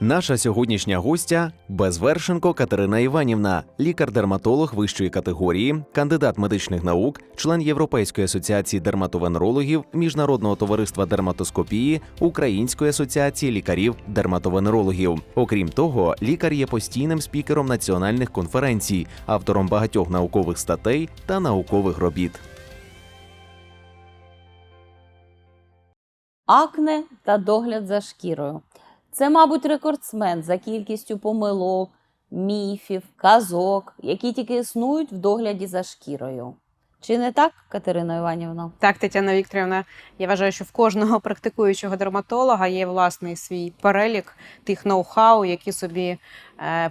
Наша сьогоднішня гостя Безвершенко Катерина Іванівна, лікар-дерматолог вищої категорії, кандидат медичних наук, член Європейської асоціації дерматовенерологів, Міжнародного товариства дерматоскопії, Української асоціації лікарів-дерматовенерологів. Окрім того, лікар є постійним спікером національних конференцій, автором багатьох наукових статей та наукових робіт. Акне та догляд за шкірою. Це, мабуть, рекордсмен за кількістю помилок, міфів, казок, які тільки існують в догляді за шкірою. Чи не так, Катерина Іванівна? Так, Тетяна Вікторівна, я вважаю, що в кожного практикуючого дерматолога є власний свій перелік тих ноу-хау, які собі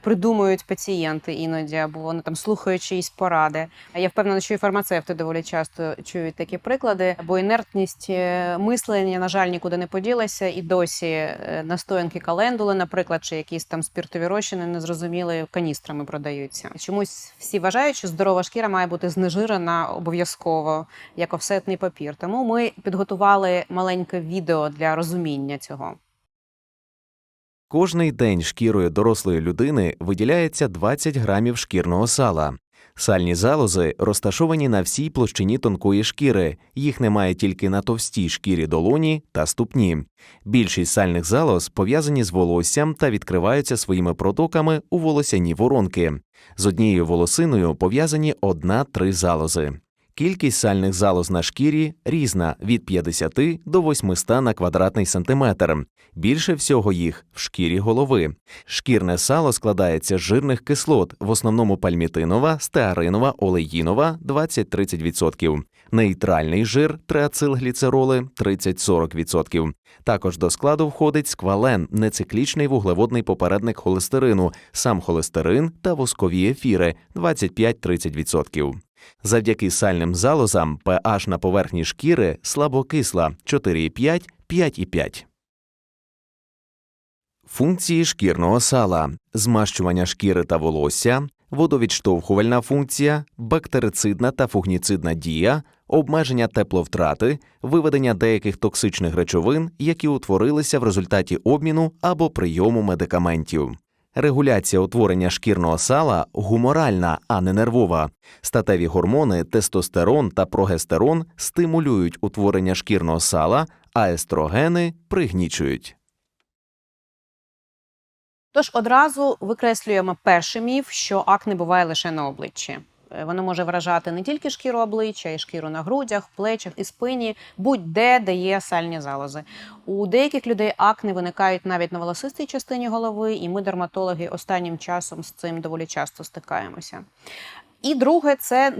придумують пацієнти іноді, або вони там слухають чиїсь поради. А я впевнена, що і фармацевти доволі часто чують такі приклади, бо інертність е, мислення, на жаль, нікуди не поділася, і досі е, настоянки календули, наприклад, чи якісь там спіртові розчини незрозуміли каністрами продаються. Чомусь всі вважають, що здорова шкіра має бути знежирена обов'язково як офсетний папір. Тому ми підготували маленьке відео для розуміння цього. Кожний день шкірою дорослої людини виділяється 20 грамів шкірного сала. Сальні залози розташовані на всій площині тонкої шкіри, їх немає тільки на товстій шкірі долоні та ступні. Більшість сальних залоз пов'язані з волоссям та відкриваються своїми протоками у волосяні воронки. З однією волосиною пов'язані одна-три залози. Кількість сальних залоз на шкірі різна від 50 до 800 на квадратний сантиметр. Більше всього їх в шкірі голови. Шкірне сало складається з жирних кислот, в основному пальмітинова, стеаринова, олеїнова 20-30%. Нейтральний жир, триацилгліцероли 30-40%. Також до складу входить сквален, нециклічний вуглеводний попередник холестерину, сам холестерин та воскові ефіри 25-30%. Завдяки сальним залозам pH на поверхні шкіри слабокисла 4,5 5,5. Функції шкірного сала: змащування шкіри та волосся, водовідштовхувальна функція, бактерицидна та фугніцидна дія, обмеження тепловтрати, виведення деяких токсичних речовин, які утворилися в результаті обміну або прийому медикаментів. Регуляція утворення шкірного сала гуморальна, а не нервова. Статеві гормони, тестостерон та прогестерон стимулюють утворення шкірного сала, а естрогени пригнічують. Тож одразу викреслюємо перший міф, що акне буває лише на обличчі. Е, Воно може вражати не тільки шкіру обличчя, і шкіру на грудях, плечах і спині, будь-де, де є сальні залози. У деяких людей акне виникають навіть на волосистій частині голови, і ми, дерматологи, останнім часом з цим доволі часто стикаємося. І друге, це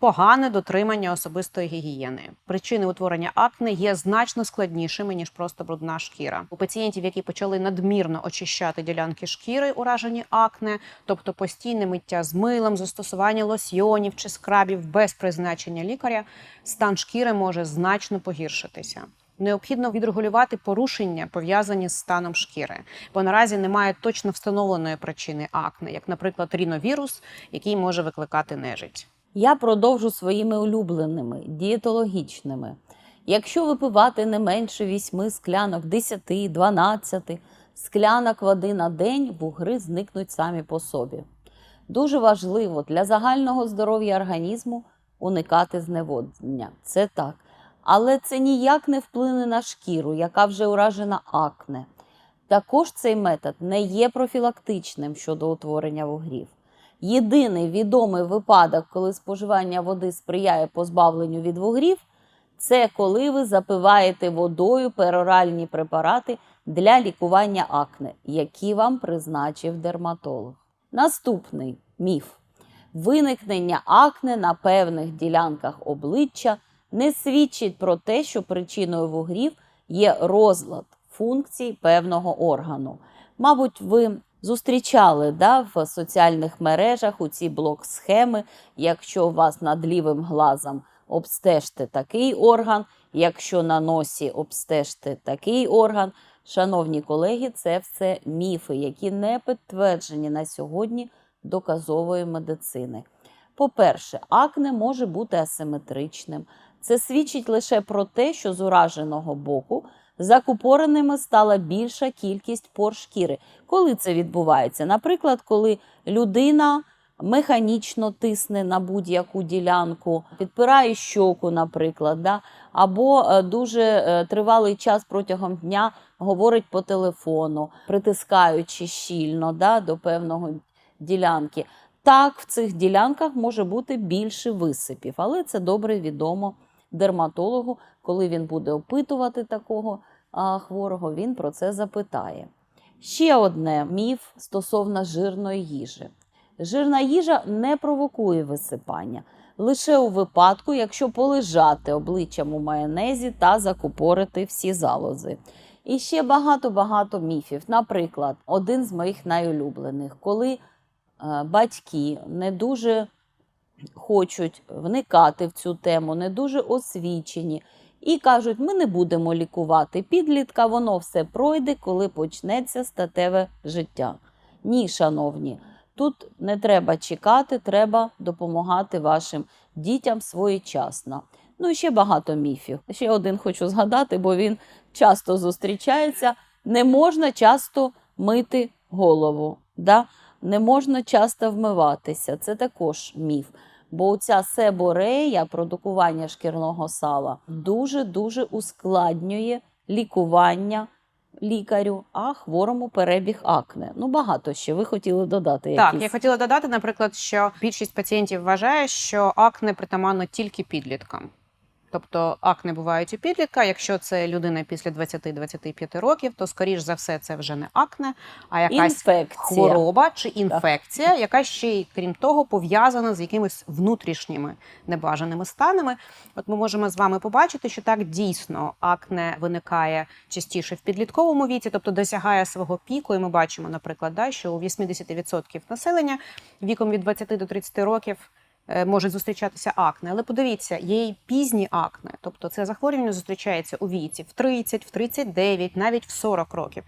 непогане дотримання особистої гігієни. Причини утворення акне є значно складнішими ніж просто брудна шкіра. У пацієнтів, які почали надмірно очищати ділянки шкіри, уражені акне, тобто постійне миття з милом, застосування лосьйонів чи скрабів без призначення лікаря, стан шкіри може значно погіршитися. Необхідно відрегулювати порушення, пов'язані з станом шкіри, бо наразі немає точно встановленої причини акне, як, наприклад, ріновірус, який може викликати нежить. Я продовжу своїми улюбленими, дієтологічними. Якщо випивати не менше 8 склянок 10-12 склянок води на день, вугри зникнуть самі по собі. Дуже важливо для загального здоров'я організму уникати зневоднення. Це так. Але це ніяк не вплине на шкіру, яка вже уражена акне. Також цей метод не є профілактичним щодо утворення вугрів. Єдиний відомий випадок, коли споживання води сприяє позбавленню від вугрів, це коли ви запиваєте водою пероральні препарати для лікування акне, які вам призначив дерматолог. Наступний міф: виникнення акне на певних ділянках обличчя не свідчить про те, що причиною вугрів є розлад функцій певного органу. Мабуть, ви зустрічали да, в соціальних мережах у ці блок-схеми. Якщо у вас над лівим глазом обстежте такий орган, якщо на носі обстежте такий орган. Шановні колеги, це все міфи, які не підтверджені на сьогодні доказової медицини. По-перше, акне може бути асиметричним. Це свідчить лише про те, що з ураженого боку закупореними стала більша кількість пор шкіри. Коли це відбувається? Наприклад, коли людина механічно тисне на будь-яку ділянку, підпирає щоку, наприклад, да? або е, дуже е, тривалий час протягом дня говорить по телефону, притискаючи щільно да, до певного ділянки. Так, в цих ділянках може бути більше висипів, але це добре відомо дерматологу. Коли він буде опитувати такого хворого, він про це запитає. Ще одне міф стосовно жирної їжі. Жирна їжа не провокує висипання лише у випадку, якщо полежати обличчям у майонезі та закупорити всі залози. І ще багато-багато міфів. Наприклад, один з моїх найулюблених, коли е, батьки не дуже хочуть вникати в цю тему, не дуже освічені. І кажуть, ми не будемо лікувати підлітка, воно все пройде, коли почнеться статеве життя. Ні, шановні, тут не треба чекати, треба допомагати вашим дітям своєчасно. Ну і ще багато міфів. Ще один хочу згадати, бо він часто зустрічається. Не можна часто мити голову. Да? Не можна часто вмиватися. Це також міф. Бо ця себорея, продукування шкірного сала, дуже-дуже ускладнює лікування лікарю, а хворому перебіг акне. Ну, багато ще. Ви хотіли додати Так, я хотіла додати, наприклад, що більшість пацієнтів вважає, що акне притаманно тільки підліткам. Тобто акне бувають у підлітка. Якщо це людина після 20-25 років, то скоріш за все це вже не акне, а якась Інфекція. хвороба чи інфекція, яка ще й крім того пов'язана з якимись внутрішніми небажаними станами. От ми можемо з вами побачити, що так дійсно акне виникає частіше в підлітковому віці, тобто досягає свого піку. І ми бачимо, наприклад, да, що у 80% населення віком від 20 до 30 років. Е, Може зустрічатися акне, але подивіться, є й пізні акне, тобто це захворювання зустрічається у віці в 30, в 39, навіть в 40 років.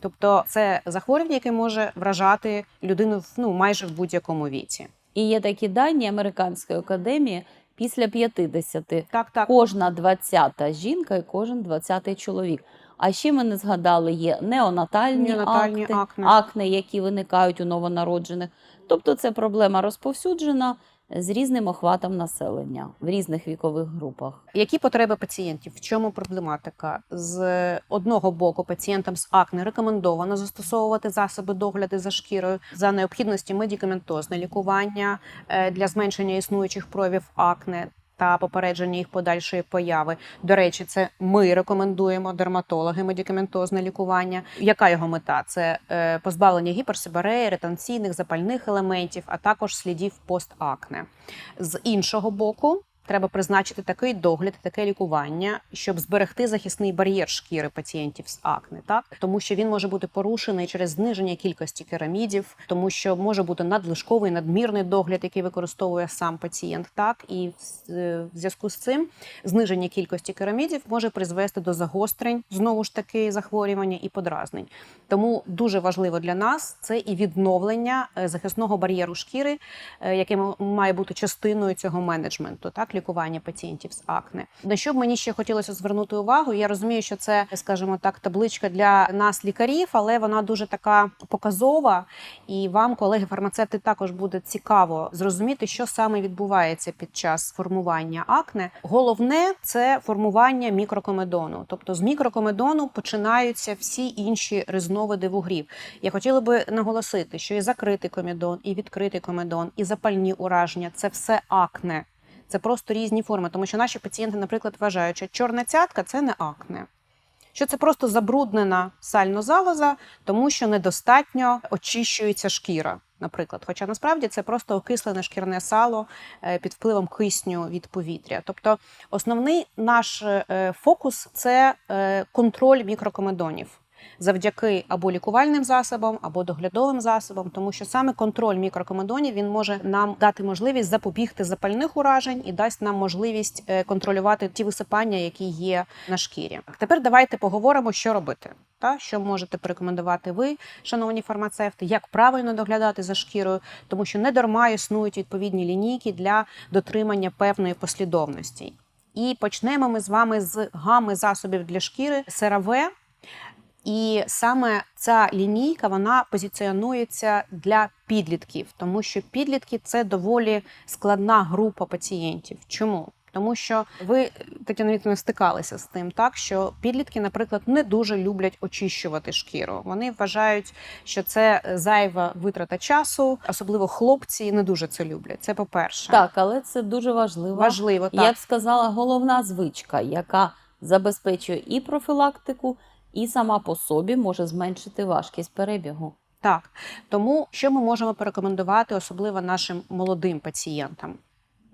Тобто це захворювання, яке може вражати людину ну, майже в будь-якому віці. І є такі дані Американської академії після 50. Так, так. Кожна 20-та жінка і кожен 20-й чоловік. А ще ми не згадали, є неонатальні, Неонатальні акти, акне. акне, які виникають у новонароджених. Тобто це проблема розповсюджена з різним охватом населення в різних вікових групах. Які потреби пацієнтів? В чому проблематика? З одного боку, пацієнтам з акне рекомендовано застосовувати засоби догляду за шкірою за необхідності медикаментозне лікування е, для зменшення існуючих проявів акне. Та попередження їх подальшої появи. До речі, це ми рекомендуємо дерматологи медикаментозне лікування. Яка його мета? Це е, позбавлення гіперсибареї, ретенційних запальних елементів, а також слідів постакне. З іншого боку, треба призначити такий догляд, таке лікування, щоб зберегти захисний бар'єр шкіри пацієнтів з акне, так тому що він може бути порушений через зниження кількості керамідів, тому що може бути надлишковий надмірний догляд, який використовує сам пацієнт. Так і в, е, зв'язку з цим зниження кількості керамідів може призвести до загострень знову ж таки захворювання і подразнень. Тому дуже важливо для нас це і відновлення е, захисного бар'єру шкіри, е, яке має бути частиною цього менеджменту, так лікування пацієнтів з акне. На що б мені ще хотілося звернути увагу? Я розумію, що це, скажімо так, табличка для нас, лікарів, але вона дуже така показова. І вам, колеги фармацевти, також буде цікаво зрозуміти, що саме відбувається під час формування акне. Головне це формування мікрокомедону. Тобто з мікрокомедону починаються всі інші різновиди вугрів. Я хотіла би наголосити, що і закритий комедон, і відкритий комедон, і запальні ураження це все акне. Це просто різні форми, тому що наші пацієнти, наприклад, вважають, що чорна цятка це не акне. Що це просто забруднена сальнозалоза, тому що недостатньо очищується шкіра, наприклад. Хоча насправді це просто окислене шкірне сало е, під впливом кисню від повітря. Тобто основний наш е, фокус це е, контроль мікрокомедонів. Завдяки або лікувальним засобам, або доглядовим засобам, тому що саме контроль мікрокомедонів він може нам дати можливість запобігти запальних уражень і дасть нам можливість е, контролювати ті висипання, які є на шкірі. Тепер давайте поговоримо, що робити. Та що можете порекомендувати ви, шановні фармацевти, як правильно доглядати за шкірою, тому що не дарма існують відповідні лінійки для дотримання певної послідовності. І почнемо ми з вами з гами засобів для шкіри CeraVe. І саме ця лінійка вона позиціонується для підлітків, тому що підлітки це доволі складна група пацієнтів. Чому? Тому що ви Тетяна Вікторівна, стикалися з тим, так що підлітки, наприклад, не дуже люблять очищувати шкіру. Вони вважають, що це зайва витрата часу, особливо хлопці не дуже це люблять. Це по-перше, Так, але це дуже важливо. важливо. Так. Я б сказала, головна звичка, яка забезпечує і профілактику, і сама по собі може зменшити важкість перебігу. Так, тому що ми можемо порекомендувати, особливо нашим молодим пацієнтам?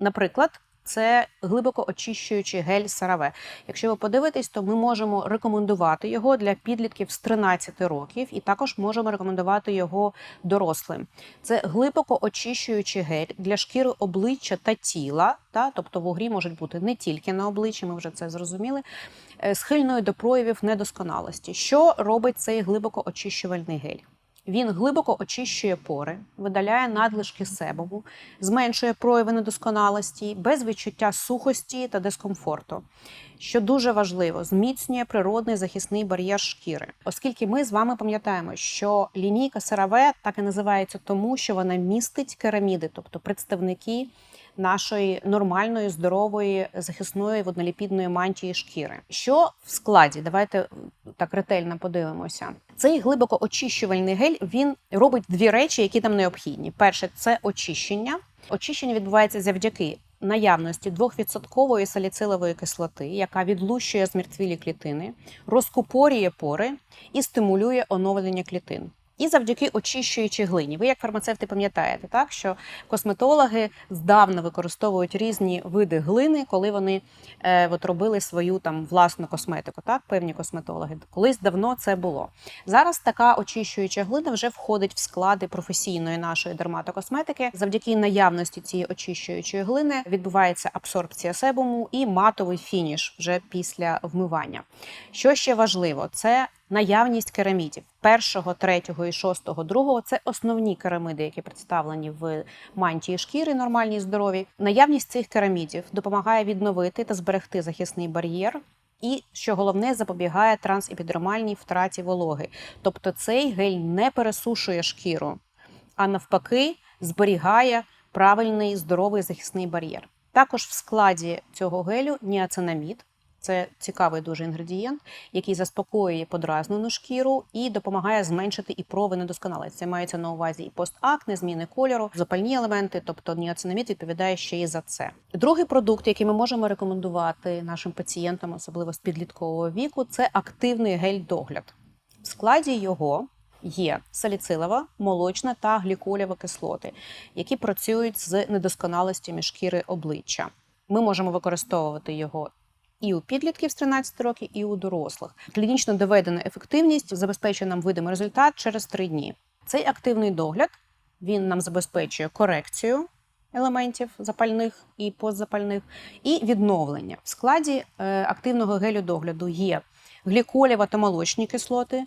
Наприклад, це глибоко очищуючий гель Сараве. Якщо ви подивитесь, то ми можемо рекомендувати його для підлітків з 13 років, і також можемо рекомендувати його дорослим. Це глибоко очищуючий гель для шкіри обличчя та тіла. Та, тобто вугрі можуть бути не тільки на обличчі, ми вже це зрозуміли. е, Схильною до проявів недосконалості. Що робить цей глибоко очищувальний гель? Він глибоко очищує пори, видаляє надлишки себуму, зменшує прояви недосконалості, без відчуття сухості та дискомфорту. Що дуже важливо, зміцнює природний захисний бар'єр шкіри, оскільки ми з вами пам'ятаємо, що лінійка CeraVe так і називається тому, що вона містить кераміди, тобто представники нашої нормальної, здорової, захисної водноліпідної мантії шкіри. Що в складі? Давайте так ретельно подивимося. Цей глибоко очищувальний гель він робить дві речі, які там необхідні. Перше це очищення. Очищення відбувається завдяки наявності 2% саліцилової кислоти, яка відлущує змертвілі клітини, розкупорює пори і стимулює оновлення клітин. І завдяки очищуючій глині. Ви, як фармацевти, пам'ятаєте, так що косметологи здавна використовують різні види глини, коли вони е, от робили свою там власну косметику. Так, певні косметологи. Колись давно це було. Зараз така очищуюча глина вже входить в склади професійної нашої дерматокосметики. Завдяки наявності цієї очищуючої глини відбувається абсорбція себуму і матовий фініш вже після вмивання. Що ще важливо, це наявність керамідів першого, третього і шостого, другого це основні керамиди, які представлені в мантії шкіри, нормальній здорові. Наявність цих керамідів допомагає відновити та зберегти захисний бар'єр. І що головне, запобігає трансепідермальній втраті вологи. Тобто цей гель не пересушує шкіру, а навпаки, зберігає правильний здоровий захисний бар'єр. Також в складі цього гелю ніацинамід. Це цікавий дуже інгредієнт, який заспокоює подразнену шкіру і допомагає зменшити і прови недосконалості. Це мається на увазі і постакне, зміни кольору, запальні елементи, тобто ніацинамід відповідає ще і за це. Другий продукт, який ми можемо рекомендувати нашим пацієнтам, особливо з підліткового віку, це активний гель-догляд. В складі його є саліцилова, молочна та гліколєва кислоти, які працюють з недосконалостями шкіри обличчя. Ми можемо використовувати його і у підлітків з 13 років, і у дорослих. Клінічно доведена ефективність забезпечує нам видимий результат через 3 дні. Цей активний догляд він нам забезпечує корекцію елементів запальних і постзапальних, і відновлення. В складі е, активного гелю догляду є гліколєва та молочні кислоти,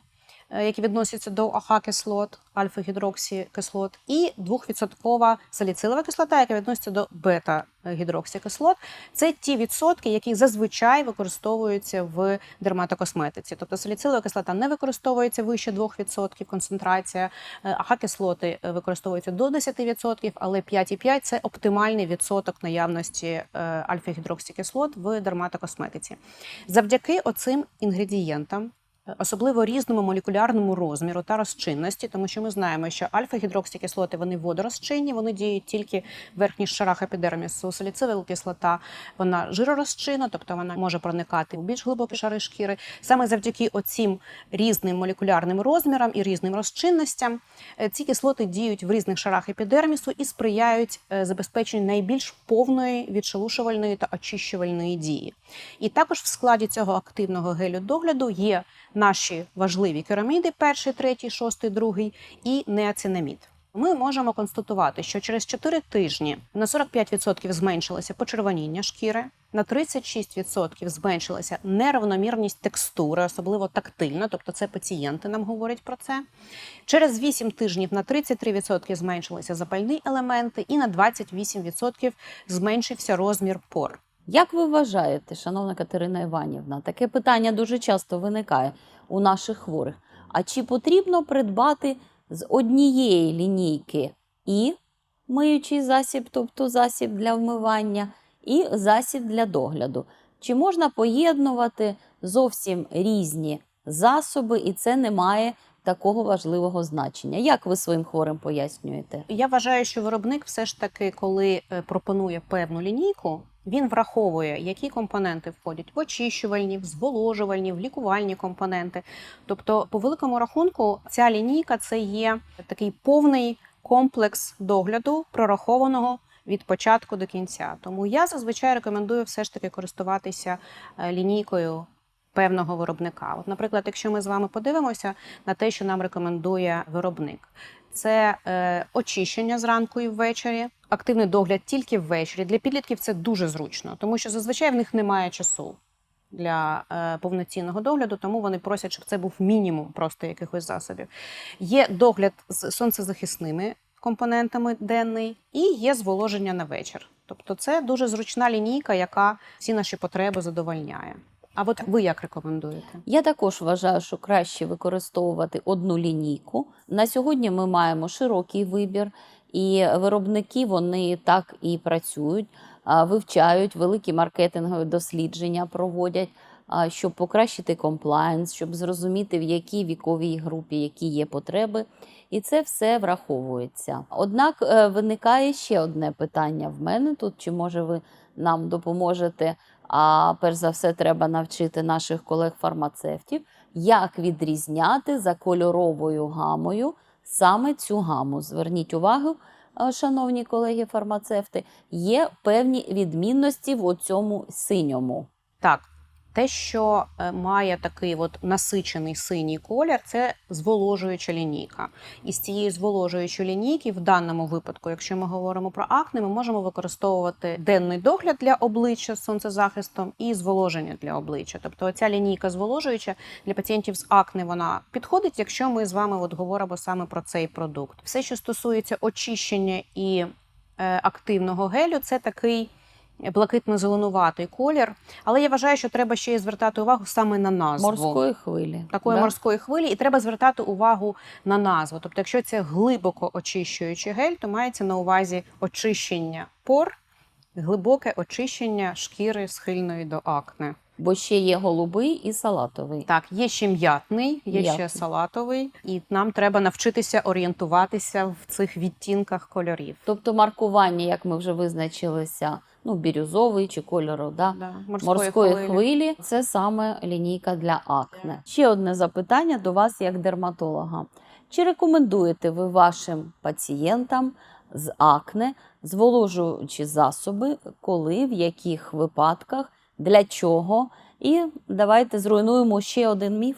які відносяться до АХ-кислот, альфа-гідроксікислот, і 2% саліцилова кислота, яка відноситься до бета-гідроксикислот. Це ті відсотки, які зазвичай використовуються в дерматокосметиці. Тобто саліцилова кислота не використовується вище 2% концентрація, е, АХ-кислоти е, використовуються до 10%, але 5,5 – це оптимальний відсоток наявності е, альфа-гідроксикислот в дерматокосметиці. Завдяки оцим інгредієнтам особливо різному молекулярному розміру та розчинності, тому що ми знаємо, що альфа-гідроксикислоти вони водорозчинні, вони діють тільки в верхніх шарах епідермісу. Саліцилова кислота вона жиророзчинна, тобто вона може проникати у більш глибокі шари шкіри. Саме завдяки оцім різним молекулярним розмірам і різним розчинностям е, ці кислоти діють в різних шарах епідермісу і сприяють е, забезпеченню найбільш повної відшелушувальної та очищувальної дії. І також в складі цього активного гелю догляду є наші важливі кераміди: перший, третій, шостий, другий і неацинамід. Ми можемо констатувати, що через 4 тижні на 45% зменшилося почервоніння шкіри, на 36% зменшилася неравномірність текстури, особливо тактильно, тобто це пацієнти нам говорять про це. Через 8 тижнів на 33% зменшилися запальні елементи, і на 28% зменшився розмір пор. Як ви вважаєте, шановна Катерина Іванівна, таке питання дуже часто виникає у наших хворих. А чи потрібно придбати з однієї лінійки і миючий засіб, тобто засіб для вмивання, і засіб для догляду? Чи можна поєднувати зовсім різні засоби, і це не має такого важливого значення? Як ви своїм хворим пояснюєте? Я вважаю, що виробник все ж таки, коли е, пропонує певну лінійку, він враховує, які компоненти входять в очищувальні, в зволожувальні, в лікувальні компоненти. Тобто, по великому рахунку, ця лінійка це є такий повний комплекс догляду, прорахованого від початку до кінця. Тому я зазвичай рекомендую все ж таки користуватися е, лінійкою. Певного виробника. От, наприклад, якщо ми з вами подивимося на те, що нам рекомендує виробник, це е, очищення зранку і ввечері, активний догляд тільки ввечері. Для підлітків це дуже зручно, тому що зазвичай в них немає часу для е, повноцінного догляду, тому вони просять, щоб це був мінімум просто якихось засобів. Є догляд з сонцезахисними компонентами денний і є зволоження на вечір. Тобто, це дуже зручна лінійка, яка всі наші потреби задовольняє. А от ви як рекомендуєте? Я також вважаю, що краще використовувати одну лінійку. На сьогодні ми маємо широкий вибір, і виробники вони так і працюють, вивчають великі маркетингові дослідження, проводять, щоб покращити комплаєнс, щоб зрозуміти, в якій віковій групі які є потреби. І це все враховується. Однак е, виникає ще одне питання в мене тут: чи може ви нам допоможете? А перш за все, треба навчити наших колег-фармацевтів, як відрізняти за кольоровою гамою саме цю гаму. Зверніть увагу, е, шановні колеги-фармацевти, є певні відмінності в цьому синьому. Так, те, що е, має такий от насичений синій колір, це зволожуюча лінійка. І з цієї зволожуючої лінійки, в даному випадку, якщо ми говоримо про акне, ми можемо використовувати денний догляд для обличчя з сонцезахистом і зволоження для обличчя. Тобто, ця лінійка зволожуюча для пацієнтів з акне вона підходить, якщо ми з вами от говоримо саме про цей продукт. Все, що стосується очищення і е, активного гелю, це такий блакитно-зеленуватий колір. Але я вважаю, що треба ще й звертати увагу саме на назву Морської хвилі. такої да? морської хвилі, і треба звертати увагу на назву. Тобто, якщо це глибоко очищуючий гель, то мається на увазі очищення пор, глибоке очищення шкіри схильної до акне. Бо ще є голубий і салатовий. Так, є ще м'ятний, є ще салатовий, і нам треба навчитися орієнтуватися в цих відтінках кольорів. Тобто маркування, як ми вже визначилися, ну, бірюзовий чи кольору, да? Да, морської хвилі. це саме лінійка для акне. Ще одне запитання до вас, як дерматолога. Чи рекомендуєте ви вашим пацієнтам з акне зволожуючі засоби, коли, в яких випадках, для чого? І давайте зруйнуємо ще один міф.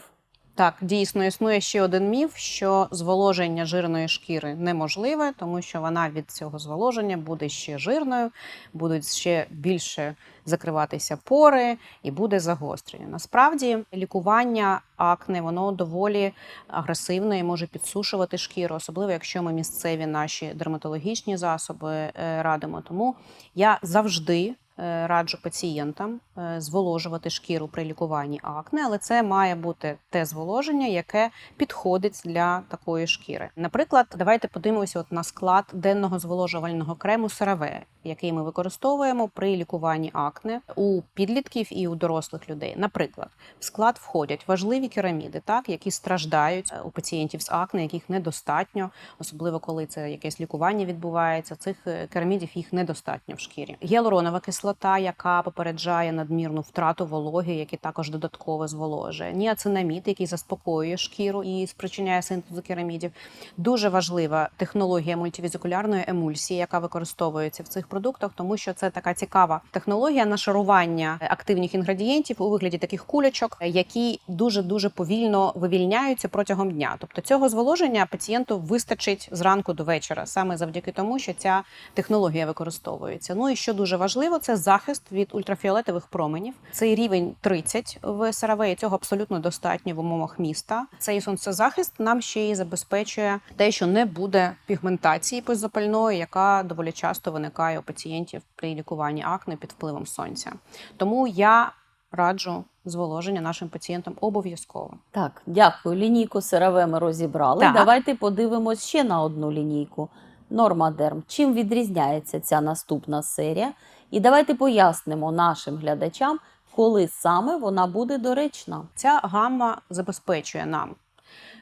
Так, дійсно існує ще один міф, що зволоження жирної шкіри неможливе, тому що вона від цього зволоження буде ще жирною, будуть ще більше закриватися пори і буде загострення. Насправді, лікування акне воно доволі агресивно і може підсушувати шкіру, особливо якщо ми місцеві наші дерматологічні засоби е, радимо. Тому я завжди. Е, Раджу пацієнтам е, зволожувати шкіру при лікуванні акне, але це має бути те зволоження, яке підходить для такої шкіри. Наприклад, давайте подивимося от на склад денного зволожувального крему CeraVe, який ми використовуємо при лікуванні акне у підлітків і у дорослих людей. Наприклад, в склад входять важливі кераміди, так які страждають е, у пацієнтів з акне, яких недостатньо, особливо коли це якесь лікування відбувається. Цих е, керамідів їх недостатньо в шкірі. Гіалуронова кислота, яка попереджає надмірну втрату вологи, які також додатково зволожує. Ніацинамід, який заспокоює шкіру і спричиняє синтезу керамідів. Дуже важлива технологія мультивізикулярної емульсії, яка використовується в цих продуктах, тому що це така цікава технологія нашарування активних інгредієнтів у вигляді таких кулечок, які дуже дуже повільно вивільняються протягом дня. Тобто цього зволоження пацієнту вистачить зранку до вечора, саме завдяки тому, що ця технологія використовується. Ну і що дуже важливо, це захист від ультрафіолетових променів. Цей рівень 30 в і цього абсолютно достатньо в умовах міста. Цей сонцезахист нам ще й забезпечує те, що не буде пігментації постзапальної, яка доволі часто виникає пацієнтів при лікуванні акне під впливом сонця. Тому я раджу зволоження нашим пацієнтам обов'язково. Так, дякую. Лінійку СРВ ми розібрали. Так. Давайте подивимось ще на одну лінійку. Нормадерм. Чим відрізняється ця наступна серія? І давайте пояснимо нашим глядачам, коли саме вона буде доречна. Ця гамма забезпечує нам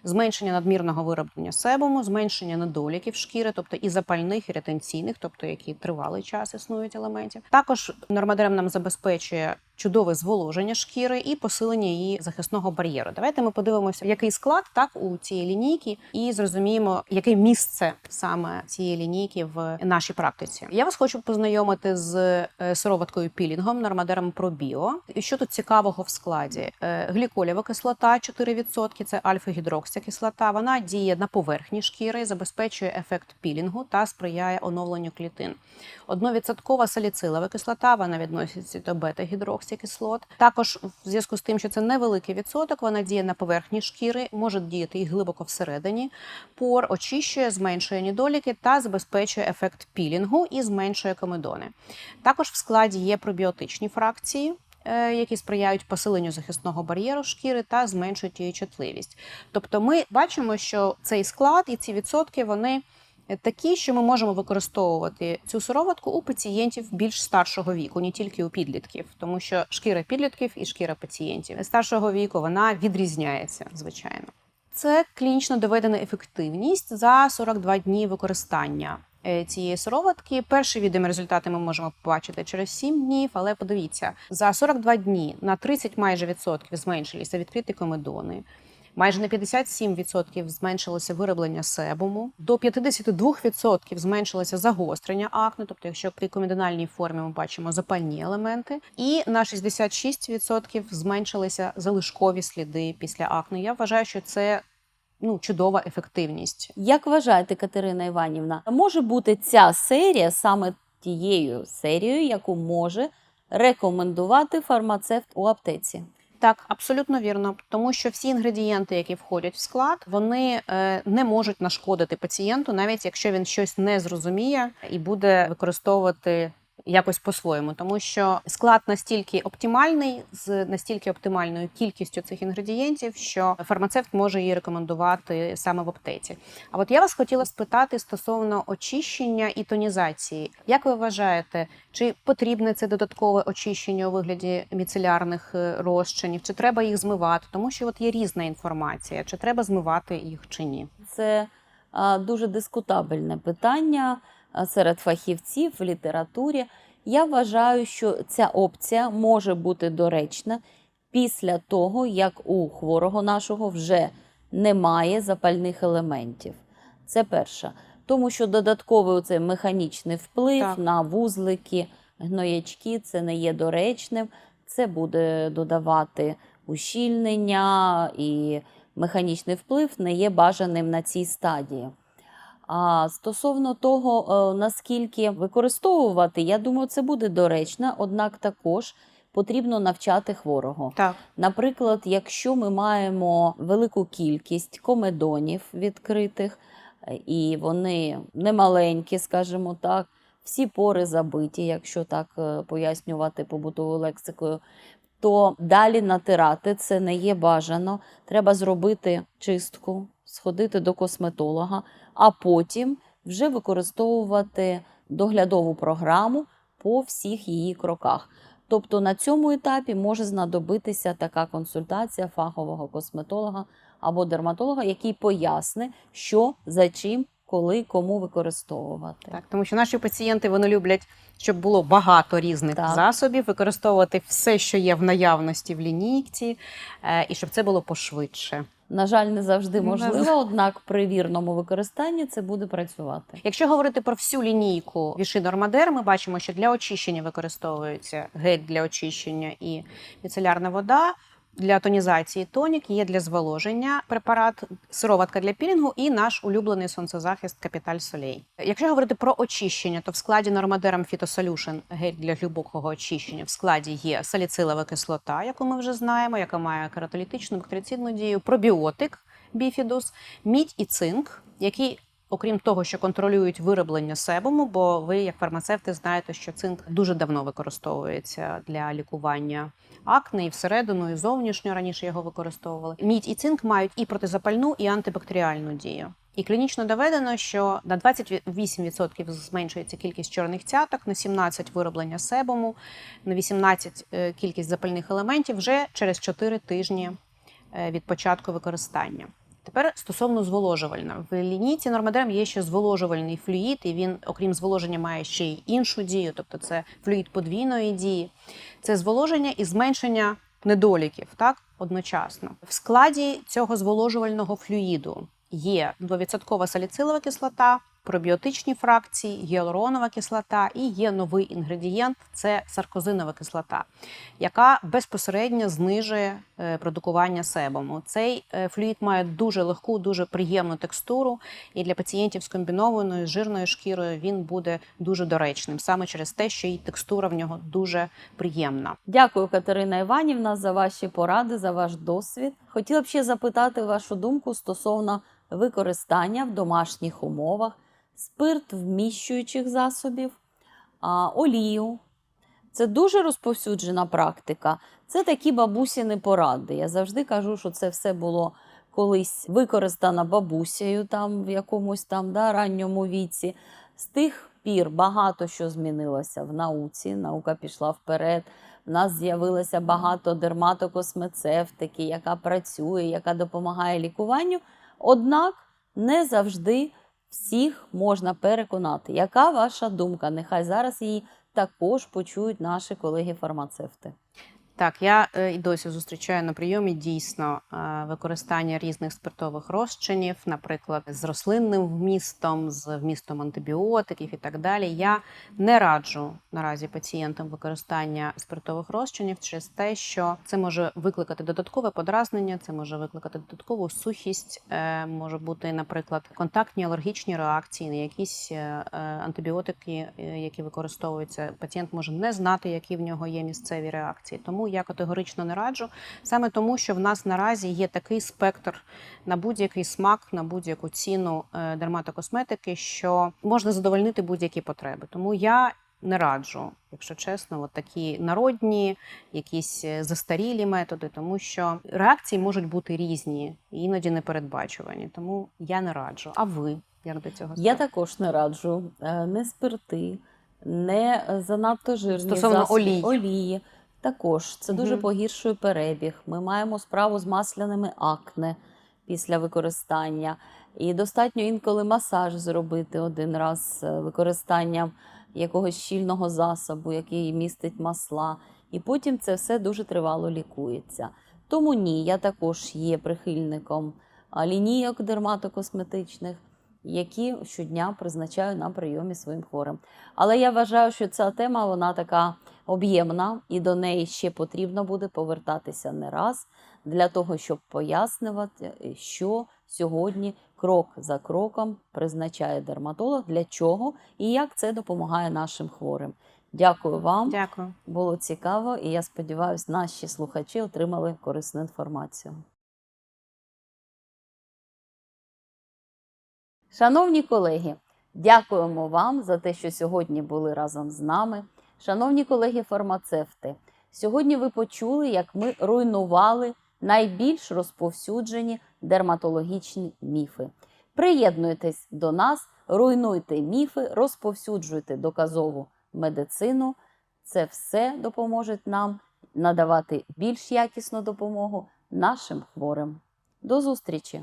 зменшення надмірного вироблення себуму, зменшення недоліків шкіри, тобто і запальних, і ретенційних, тобто які тривалий час існують елементів. Також нормадерм нам забезпечує чудове зволоження шкіри і посилення її захисного бар'єру. Давайте ми подивимося, який склад так у цієї лінійки, і зрозуміємо, яке місце саме цієї лінійки в нашій практиці. Я вас хочу познайомити з е, сироваткою пілінгом Нормадерм Пробіо. Що тут цікавого в складі? Е, Гліколєва кислота 4%, це альфа-гідроксикислота. Вона діє на поверхні шкіри, забезпечує ефект пілінгу та сприяє оновленню клітин. Одновідсоткова саліцилова кислота, вона відноситься до бета-гідроксикислот. Також в зв'язку з тим, що це невеликий відсоток, вона діє на поверхні шкіри, може діяти і глибоко всередині. Пор очищує, зменшує недоліки та забезпечує ефект пілінгу і зменшує комедони. Також в складі є пробіотичні фракції. е, Які сприяють посиленню захисного бар'єру шкіри та зменшують її чутливість. Тобто, ми бачимо, що цей склад і ці відсотки вони такі, що ми можемо використовувати цю сироватку у пацієнтів більш старшого віку, не тільки у підлітків, тому що шкіра підлітків і шкіра пацієнтів старшого віку вона відрізняється, звичайно. Це клінічно доведена ефективність за 42 дні використання е, цієї сироватки. Перші відомі результати ми можемо побачити через 7 днів, але подивіться, за 42 дні на 30 майже відсотків зменшилися відкриті комедони. Майже на 57% зменшилося вироблення себуму, до 52% зменшилося загострення акне, тобто, якщо при комедональній формі ми бачимо запальні елементи, і на 66% зменшилися залишкові сліди після акне. Я вважаю, що це ну чудова ефективність. Як вважаєте, Катерина Іванівна, може бути ця серія саме тією серією, яку може рекомендувати фармацевт у аптеці? Так, абсолютно вірно, тому що всі інгредієнти, які входять в склад, вони е, не можуть нашкодити пацієнту, навіть якщо він щось не зрозуміє і буде використовувати якось по-своєму, тому що склад настільки оптимальний з настільки оптимальною кількістю цих інгредієнтів, що фармацевт може її рекомендувати саме в аптеці. А от я вас хотіла спитати стосовно очищення і тонізації. Як ви вважаєте, чи потрібне це додаткове очищення у вигляді міцелярних е, розчинів, чи треба їх змивати? Тому що от є різна інформація, чи треба змивати їх чи ні. Це дуже дискутабельне питання серед фахівців в літературі. Я вважаю, що ця опція може бути доречна після того, як у хворого нашого вже немає запальних елементів. Це перше. Тому що додатковий оцей механічний вплив Так. на вузлики, гноячки це не є доречним. Це буде додавати ущільнення і механічний вплив не є бажаним на цій стадії. А стосовно того, е, наскільки використовувати, я думаю, це буде доречно, однак також потрібно навчати хворого. Так, Наприклад, якщо ми маємо велику кількість комедонів відкритих, е, і вони немаленькі, скажімо так, всі пори забиті, якщо так е, пояснювати побутовою лексикою, то далі натирати це не є бажано. Треба зробити чистку, сходити до косметолога, а потім вже використовувати доглядову програму по всіх її кроках. Тобто на цьому етапі може знадобитися така консультація фахового косметолога або дерматолога, який поясни, що за чим, коли, кому використовувати. так, тому що наші пацієнти вони люблять, щоб було багато різних Так. засобів, використовувати все, що є в наявності в лінійці, е, і щоб це було пошвидше. На жаль, не завжди можливо, однак при вірному використанні це буде працювати. Якщо говорити про всю лінійку Віши Нормадер, ми бачимо, що для очищення використовується гель для очищення і міцелярна вода. Для тонізації тонік є для зволоження препарат, сироватка для пілінгу і наш улюблений сонцезахист Капіталь Солей. Якщо говорити про очищення, то в складі Нормадером Phytosolution гель для глибокого очищення в складі є саліцилова кислота, яку ми вже знаємо, яка має кератолітичну бактерицидну дію, пробіотик біфідус, мідь і цинк, які Окрім того, що контролюють вироблення себуму, бо ви, як фармацевти, знаєте, що цинк дуже давно використовується для лікування акне і всередину, і зовнішньо раніше його використовували. Мідь і цинк мають і протизапальну, і антибактеріальну дію. І клінічно доведено, що на 28% зменшується кількість чорних цяток, на 17% вироблення себуму, на 18% е, кількість запальних елементів вже через 4 тижні е, від початку використання. Тепер стосовно зволожувального. В лінійці нормадерм є ще зволожувальний флюїд, і він, окрім зволоження, має ще й іншу дію, тобто це флюїд подвійної дії. Це зволоження і зменшення недоліків, так, одночасно. В складі цього зволожувального флюїду є 2% саліцилова кислота, пробіотичні фракції, гіалуронова кислота і є новий інгредієнт це саркозинова кислота, яка безпосередньо знижує е, продукування себому. Цей е, флюїд має дуже легку, дуже приємну текстуру, і для пацієнтів з комбінованою жирною шкірою він буде дуже доречним, саме через те, що і текстура в нього дуже приємна. Дякую, Катерина Іванівна, за ваші поради, за ваш досвід. Хотіла б ще запитати вашу думку стосовно використання в домашніх умовах спирт вміщуючих засобів, олію. Це дуже розповсюджена практика. Це такі бабусіни поради. Я завжди кажу, що це все було колись використано бабусею там в якомусь там да, ранньому віці. З тих пір багато що змінилося в науці. Наука пішла вперед. В нас з'явилося багато дерматокосмецевтики, яка працює, яка допомагає лікуванню. Однак не завжди всіх можна переконати. Яка ваша думка? Нехай зараз її також почують наші колеги-фармацевти. Так, я е, і досі зустрічаю на прийомі дійсно е, використання різних спиртових розчинів, наприклад, з рослинним вмістом, з вмістом антибіотиків і так далі. Я не раджу наразі пацієнтам використання спиртових розчинів через те, що це може викликати додаткове подразнення, це може викликати додаткову сухість, е, може бути, наприклад, контактні алергічні реакції на якісь антибіотики, які використовуються. Пацієнт може не знати, які в нього є місцеві реакції. Тому я категорично не раджу, саме тому, що в нас наразі є такий спектр на будь-який смак, на будь-яку ціну е, дерматокосметики, що можна задовольнити будь-які потреби. Тому я не раджу, якщо чесно, от такі народні, якісь е, застарілі методи, тому що реакції можуть бути різні, і іноді непередбачувані. Тому я не раджу. А ви як до цього Я також не раджу е, не спирти, не занадто жирні Стосовно засоби, олій. олії. Також це дуже Мгм. погіршує перебіг. Ми маємо справу з масляними акне після використання. І достатньо інколи масаж зробити один раз з використанням якогось щільного засобу, який містить масла. І потім це все дуже тривало лікується. Тому ні, я також є прихильником лінійок дерматокосметичних, які щодня призначаю на прийомі своїм хворим. Але я вважаю, що ця тема вона така об'ємна, і до неї ще потрібно буде повертатися не раз для того, щоб пояснювати, що сьогодні крок за кроком призначає дерматолог, для чого і як це допомагає нашим хворим. Дякую вам. Дякую. Було цікаво, і я сподіваюся, наші слухачі отримали корисну інформацію. Шановні колеги, дякуємо вам за те, що сьогодні були разом з нами. Шановні колеги-фармацевти, сьогодні ви почули, як ми руйнували найбільш розповсюджені дерматологічні міфи. Приєднуйтесь до нас, руйнуйте міфи, розповсюджуйте доказову медицину. Це все допоможе нам надавати більш якісну допомогу нашим хворим. До зустрічі!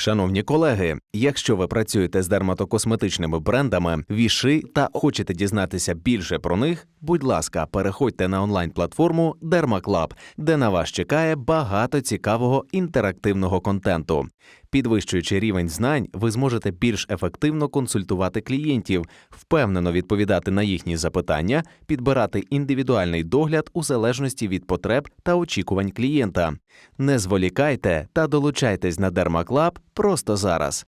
Шановні колеги, якщо ви працюєте з дерматокосметичними брендами, віши та хочете дізнатися більше про них, будь ласка, переходьте на онлайн-платформу DermaClub, де на вас чекає багато цікавого інтерактивного контенту. Підвищуючи рівень знань, ви зможете більш ефективно консультувати клієнтів, впевнено відповідати на їхні запитання, підбирати індивідуальний догляд у залежності від потреб та очікувань клієнта. Не зволікайте та долучайтесь на DermaClub просто зараз.